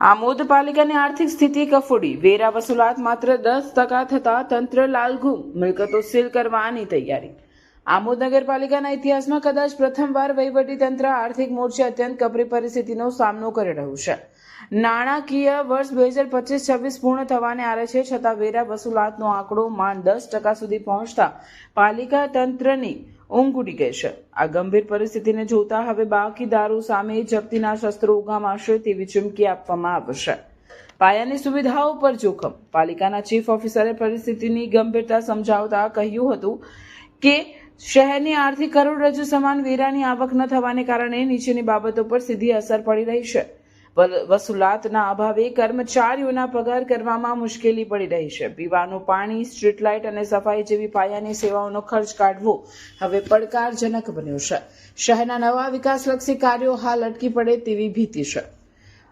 આમોદ પાલિકાની આર્થિક સ્થિતિ કફોડી. વેરા વસૂલાત માત્ર દસ ટકા થતા તંત્ર લાલઘુમ. મિલકતો સીલ કરવાની તૈયારી. આમોદ નગરપાલિકાના ઇતિહાસમાં કદાચ પ્રથમવાર તંત્ર આર્થિક મોરચે અત્યંત કપરી પરિસ્થિતિનો સામનો કરી રહ્યું છે. નાણાકીય વર્ષ બે હજાર પચીસ છવ્વીસ પૂર્ણ થવાને આરે છે, છતાં વેરા વસૂલાતનો આંકડો માંડ દસ ટકા સુધી પહોંચતા પાલિકા તંત્રની ઊંઘ ઉડી ગઈ છે, આ ગંભીર પરિસ્થિતિને જોતા હવે બાકીદારો સામે જપ્તીના શસ્ત્રો ઉગામાશે તેવી ચીમકી આપવામાં આવશે. પાયાની સુવિધાઓ પર જોખમ. પાલિકાના ચીફ ઓફિસરે પરિસ્થિતિની ગંભીરતા સમજાવતા કહ્યું હતું કે, શહેરની આર્થિક કરોડરજ્જુ સમાન વેરાની આવક ન થવાને કારણે નીચેની બાબતો પર સીધી અસર પડી રહી છે. વસૂલાતના અભાવે કર્મચારીઓના પગાર કરવામાં મુશ્કેલી પડી રહી છે. પીવાનું પાણી, સ્ટ્રીટ લાઇટ અને સફાઈ જેવી પાયાની સેવાઓનો ખર્ચ કાઢવો હવે પડકારજનક બન્યો છે. શહેરના નવા વિકાસલક્ષી કાર્યો હાલ અટકી પડે તેવી ભીતિ છે.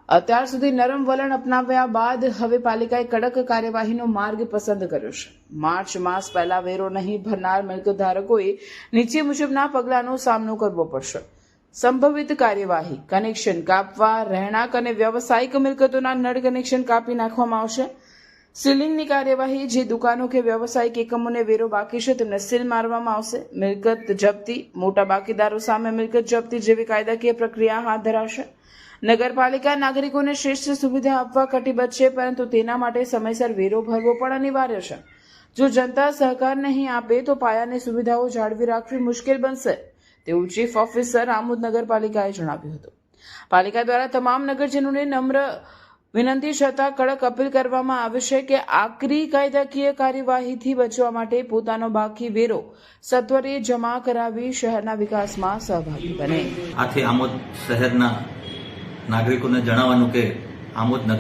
અત્યાર સુધી નરમ વલણ અપનાવ્યા બાદ હવે પાલિકાએ કડક કાર્યવાહીનો માર્ગ પસંદ કર્યો છે. માર્ચ માસ પહેલા વેરો નહીં ભરનાર મિલકત ધારકોએ નીચે મુજબના પગલાંનો સામનો કરવો પડશે. સંભવિત કાર્યવાહી. કનેક્શન કાપવા, રહેણાંક અને વ્યવસાયિક મિલકતોના નળ કનેક્શન કાપી નાખવામાં આવશે. સીલિંગની કાર્યવાહી, જે દુકાનો કે વ્યવસાયિક એકમોને વેરો બાકી છે, તેમને સીલ મારવામાં આવશે. મિલકત જપ્તી, મોટા બાકીદારો સામે મિલકત જપ્તી જેવી કાયદાકીય પ્રક્રિયા હાથ ધરાશે. નગરપાલિકા નાગરિકોને શ્રેષ્ઠ સુવિધા આપવા કટિબદ્ધ છે, પરંતુ તેના માટે સમયસર વેરો ભરવો પણ અનિવાર્ય છે. જો જનતા સહકાર નહીં આપે, તો પાયાની સુવિધાઓ જાળવી રાખવી મુશ્કેલ બનશે. તેવું ચીફ ઓફિસર આમોદ નગરપાલિકાએ જણાવ્યું હતું. પાલિકા દ્વારા તમામ નગરજનોને નમ્ર વિનંતી છતાં કડક અપીલ કરવામાં આવે કે આકરી કાયદાકીય કાર્યવાહીથી બચવા માટે પોતાનો બાકી વેરો સત્વરે જમા કરાવી શહેરના વિકાસમાં સહભાગી બને. આથી આમોદ શહેરના નાગરિકોને જણાવવાનું કે આમોદ